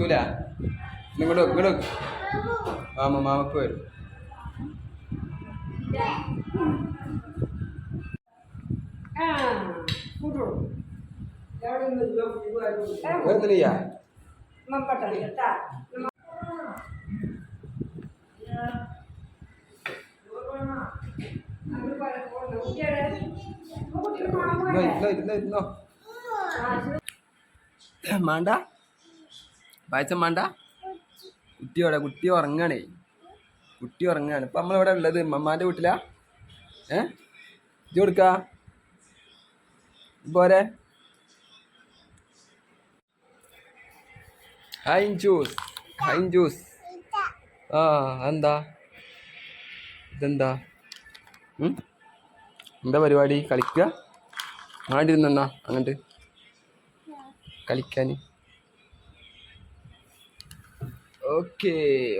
എത്തൂല ഇങ്ങോട്ട് ഇങ്ങോട്ട് മാമ മാമക്ക് വരും ആ കൂട്ടു വേറെന്തിനാ മമ്പട്ട കേട്ടാ ഇരുന്നോ ഇരുന്നോ ഇരുന്നോ ഇരുന്നോ മാണ്ട പായസം വേണ്ട കുട്ടി എവിടെ കുട്ടി ഉറങ്ങാണ്. കുട്ടി ഉറങ്ങാണ്. ഇപ്പം നമ്മളിവിടെ ഉള്ളത്? മമ്മാന്റെ വീട്ടിലാ? ഏ? ഇത് കൊടുക്ക പോരെ. ഹൈൻ ജ്യൂസ് ഹൈൻ ജ്യൂസ് ആ എന്താ ഇതെന്താ? എന്താ പരിപാടി? കളിക്കുക വേണ്ടിരുന്നെന്നാ അങ്ങോട്ട്? കളിക്കാൻ. Okay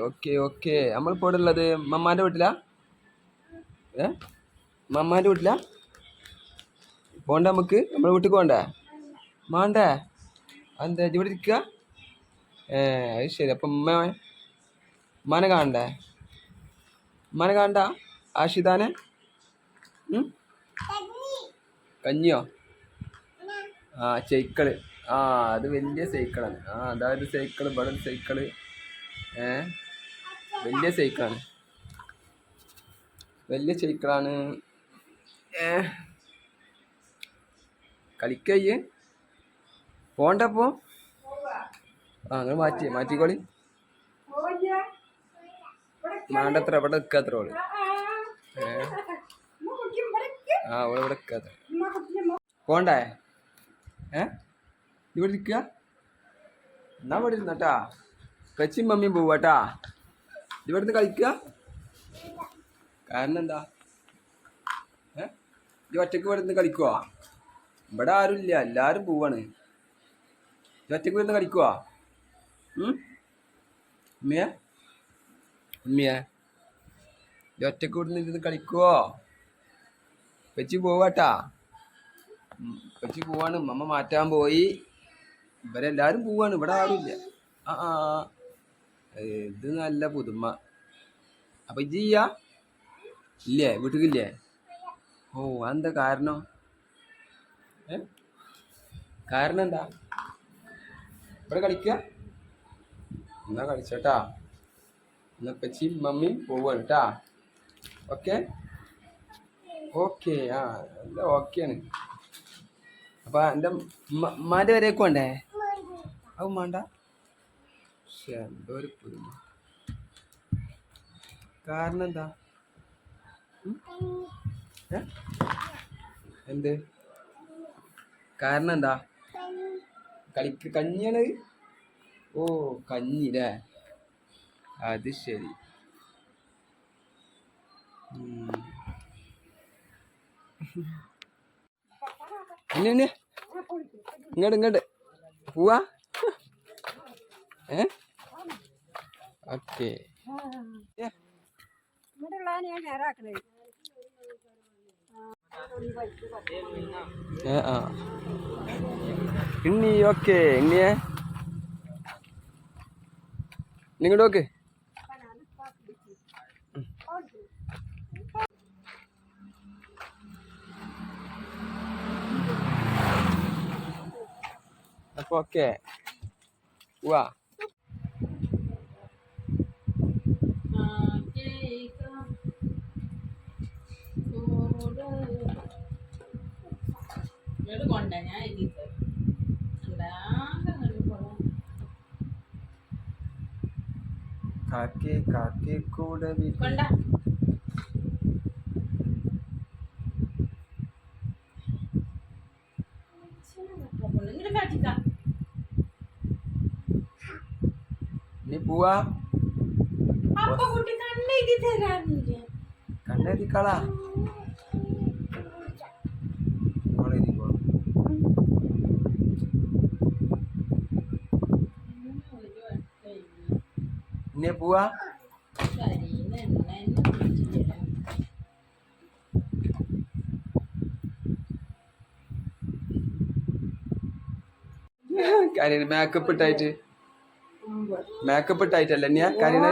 okay okay. നമ്മളിപ്പോൾ ഇവിടെ ഉള്ളത് മമ്മാന്റെ വീട്ടിലാ? ഏ? മമ്മാന്റെ വീട്ടിലാ? പോണ്ട നമുക്ക്? നമ്മൾ വീട്ടിൽ പോണ്ടേ? മാണ്ടേ? എന്താ ഇവിടെ ഇരിക്കുക ഏ അത് ശരി. അപ്പം ഉമ്മ ഉമ്മാനെ കാണണ്ടേ? ഉമ്മാനെ കാണണ്ട? ആഷിതാനെ? കഞ്ഞിയോ? ആ സൈക്കിൾ. ആ അത് വലിയ സൈക്കിളാണ്. ആ അതായത് സൈക്കിൾ ബഡൻ സൈക്കിൾ. വലിയ സൈക്കിളാണ് വലിയ സൈക്കിളാണ് കളിക്കയ്യ് പോണ്ടപ്പോ ആ നിങ്ങൾ മാറ്റി മാറ്റിക്കോളി. മാണ്ടത്ര ഇവിടെ നിൽക്കാത്ര ഓൾ. ആ ഓൾ ഇവിടെ നിൽക്കാത്ര പോണ്ടേ? ഏ? ഇവിടെ നിൽക്കുക എന്നാ ഇവിടെ ഇരുന്നട്ടാ കച്ചിയും മമ്മിയും പോവാട്ടാ ഇവിടുന്ന് കളിക്കുക. കാരണം എന്താ? ഏ? ഇത് ഒറ്റയ്ക്ക് ഇവിടെ നിന്ന് കളിക്കുവാ? ഇവിടെ ആരുമില്ല എല്ലാവരും പോവാണ്. ഇത് ഒറ്റയ്ക്ക് ഇവിടുന്ന് കളിക്കുക? ഉമ്മിയെ? ഉമ്മിയെ? ഈ ഒറ്റയ്ക്ക് ഇവിടെ നിന്ന് ഇരുന്ന് കളിക്കുവോ? വെച്ച് പോവാട്ടാ വെച്ച് പോവാണ്. മമ്മ മാറ്റാൻ പോയി. ഇവരെല്ലാവരും പോവാണ്. ഇവിടെ ആരുമില്ല. ആ ആ. ഇത് നല്ല പുതുമ. അപ്പൊ ഇത് ചെയ്യാ? ഇല്ലേ? വീട്ടിലില്ലേ? ഓ അതെന്താ കാരണം? കാരണം എന്താ? ഇവിടെ കളിക്ക? എന്നാ കളിച്ചോട്ടാ. എന്നാ പച്ചി മമ്മിയും പോവാണ് കേട്ടാ ഓക്കെ? ഓക്കെ ആ നല്ല ഓക്കെയാണ് അപ്പൊ എന്റെ ഉമ്മാന്റെ വരെയൊക്കെ വേണ്ടേ അത് വേണ്ട ഒരു പുതുമ. കാരണം എന്താ? എന്ത്? കാരണം എന്താ? കളിക്ക് കഞ്ഞിയാണ്? ഓ കഞ്ഞി അല്ലേ അത് ശരി. ഇങ്ങോട്ട് ഇങ്ങോട്ട് പോവാ. ഏ? ഓക്കെ. ഇണ്ണി ഓക്കെ. ഇണ്ണിയെ നിങ്ങോട്ട് ഓക്കെ അപ്പൊ ഓക്കെ. പോവാ ഇങ്ങോട്ട് കൊണ്ട ഞാൻ എഴുതിയിട്ട്. അല്ലാതെ അങ്ങോട്ട് പോണം കാക്കേ കാക്കേ കൂടെ വി- കൊണ്ട. ഇങ്ങോട്ട് കാട്ടിക്ക. നീ പോവാ. അപ്പൊ കുട്ടി കണ്ണെഴുതി തരാനില്ല കണ്ണെഴുതിക്കളാ. മോളെഴുതിക്കോ ഇനി പോവാ മേക്കപ്പ് ഇട്ടായിട്ട്. മേക്കപ്പ് ഇട്ടായിട്ടല്ല ഞാൻ കരീന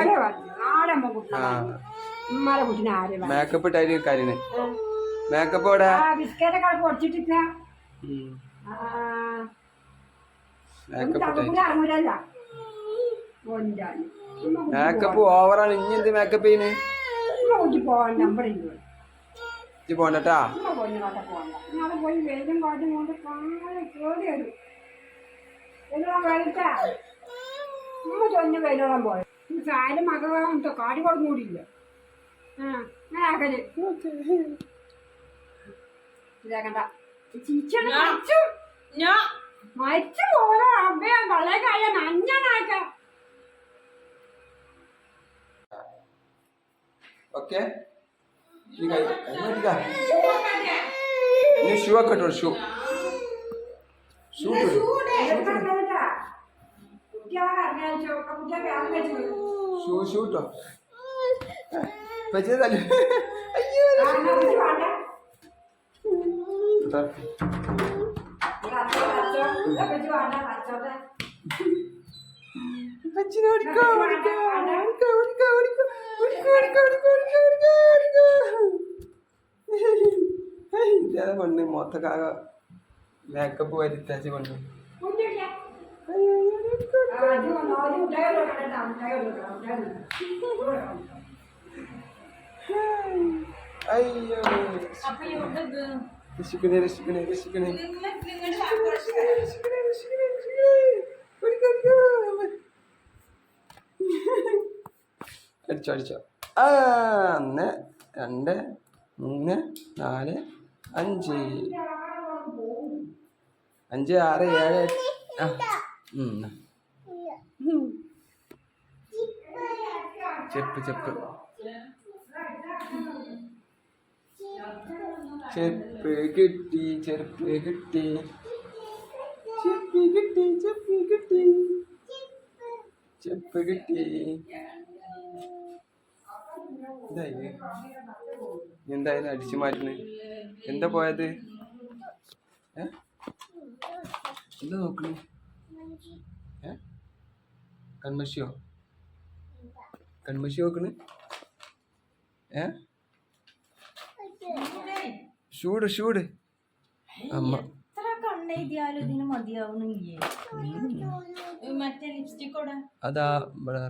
മേക്കപ്പ് ഇട്ടായിട്ട് കരീന മേക്കപ്പ് എവിടെ? മേക്കപ്പ് ഇട്ടായിട്ട്. മേക്കപ്പ് ഓവറാണ് ഇനി എന്ത് മേക്കപ്പ് ചെയ്യുന്നത് ഇജ്ജ് പോണ്ടട്ടാ സാരി കാടി മരിച്ചു. പോലെ അമ്മയാ വളരെ കഴിയാൻ അഞ്ഞാനാക്കാം ಓಕೆ ಈಗ ಈಗ ನೀವು ಶಿವ ಕಟ್ಟೋರು ಶಿವ ಶೂ ಶೂ ಶೂಟು ಪೆಚ್ಚದಲ್ಲಿ ಅಯ್ಯೋ പച്ചിനെ ഓടിക്കോ ഓടിക്കോ ഓടിക്കോ ഓടിക്കോ ഓടിക്കോ ഇല്ലാതെ പെണ്ണ് മൊത്തക്കാക മേക്കപ്പ് വരുത്താച്ച് കൊണ്ട് അയ്യോ. രക്ഷിക്കണേ രക്ഷിക്കണേ രക്ഷിക്കണേ. രക്ഷിക്കണേ രക്ഷിക്കണേ. അടിച്ചോ അടിച്ചോ. ഒന്ന് രണ്ട് മൂന്ന് നാല് അഞ്ച്. അഞ്ച് ആറ് ഏഴ്. ചെപ്പ് ചെപ്പ്. ചെപ്പ് കിട്ടി ചെരുപ്പ് കിട്ടി. ചെപ്പി കിട്ടി ചെപ്പി കിട്ടി. ചെപ്പ് കിട്ടി. എന്തായി എന്തായാലും അടിച്ചു മാറ്റുന്നത്? എന്താ പോയത്? എന്താ നോക്കണു? കൺമശിയോ കൺമഷിയോ കൺമഷി നോക്കണ്? ഏ? ഷൂട് ഷൂട് അമ്മ. അതാ ഇവിടെ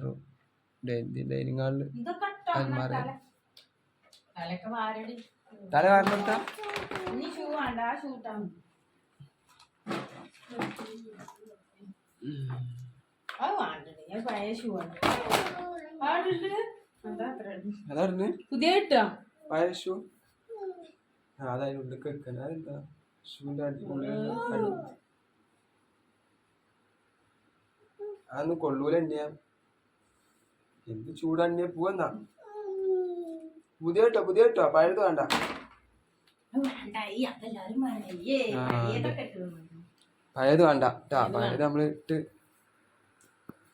ഡൈനിങ് ഹാളിൽ. ഇതൊക്കെ അലമാര പുതിയ അതൊന്നും കൊള്ളൂല എന്ത് ചൂടാണ്ണിയ പോവെന്നാ? പുതിയ കേട്ടോ പുതിയ കേട്ടോ പഴയത് വേണ്ട. പഴയത് വേണ്ട. കേട്ടോ പഴയത് നമ്മൾ ഇട്ട്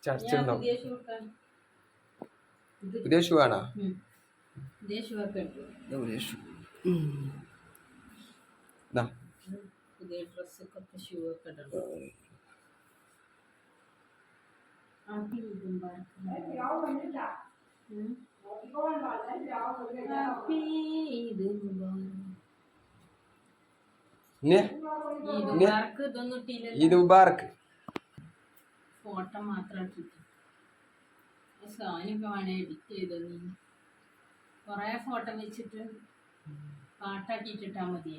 ചർച്ച പുതിയ ഷൂ വേണോ? പുതിയ ഷൂ പുതിയ ഡ്രസ്സൊക്കെ ഷൂ ഒക്കെ ഇടണം. ഈദ് മുബാർക്ക് ഫോട്ടോ മാത്രം സോനിപ്പോ വേണേ എഡിറ്റ് ചെയ്തത് കൊറേ ഫോട്ടോ വെച്ചിട്ട് പാട്ടാക്കിട്ടിട്ടാ മതി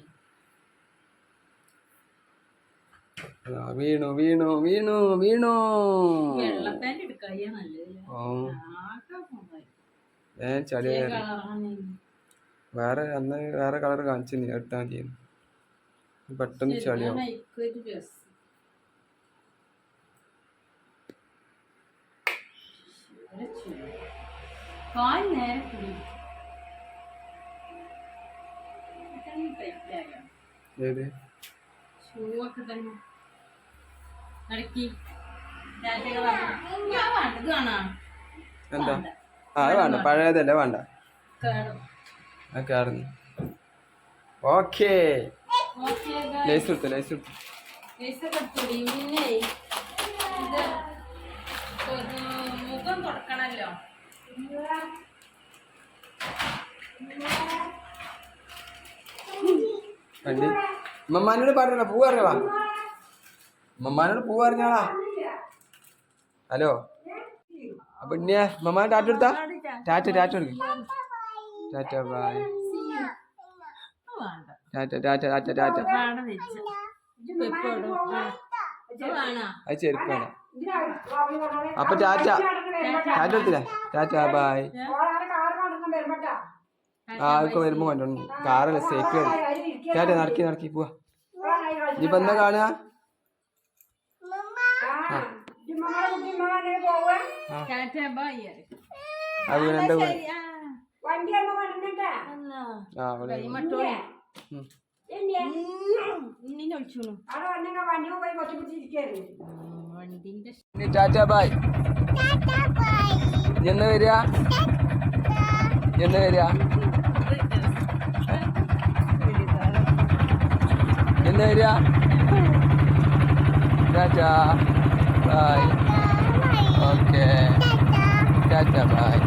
വീണു വീണു വീണു വീണു. വെള്ളപ്പാന്റ് എടുക്കാ നല്ലത്. ഞാൻ ചളി വേറെ അന്ന് വേറെ കളർ കാണിച്ചു നീ എടുത്താൽ മതിയായിരുന്നു പെട്ടെന്ന് ചളിയാവും. എന്താ? വേണ്ട. പഴയതല്ലേ വേണ്ട. കയറുന്നു ഓക്കേ. എടുത്തു ലേസ് എടുത്തു. മുഖം കൊടുക്കണല്ലോ കണ്ടി? മമ്മാനോട് പറഞ്ഞ പൂ അറിഞ്ഞോളാ മമ്മാനോട് ഹലോ? അപ്പൊ ഇന്നെ മമ്മ ടാറ്റ എടുത്താ? ടാറ്റ ടാറ്റ എടുക്ക്. Tata bye tata tata tata tata. അത് ചെരുപ്പാണ് അപ്പൊ ടാറ്റ. ടാറ്റ എടുത്തില്ല? ടാറ്റ ബായ് ആൾക്ക് വരുമ്പോ കണ്ടു കാറല്ല സൈക്കിൾ ടാറ്റ നടക്കി നടക്കി പോവാ. ഇനിയിപ്പോ എന്താ കാണുക? ആ. ഇനി ടാറ്റ ബായ് എന്ന് എന്നാ വരിക. എന്ന് വരിക. എന്ന് എന്നാ വരിക. Tata bye okay tata bye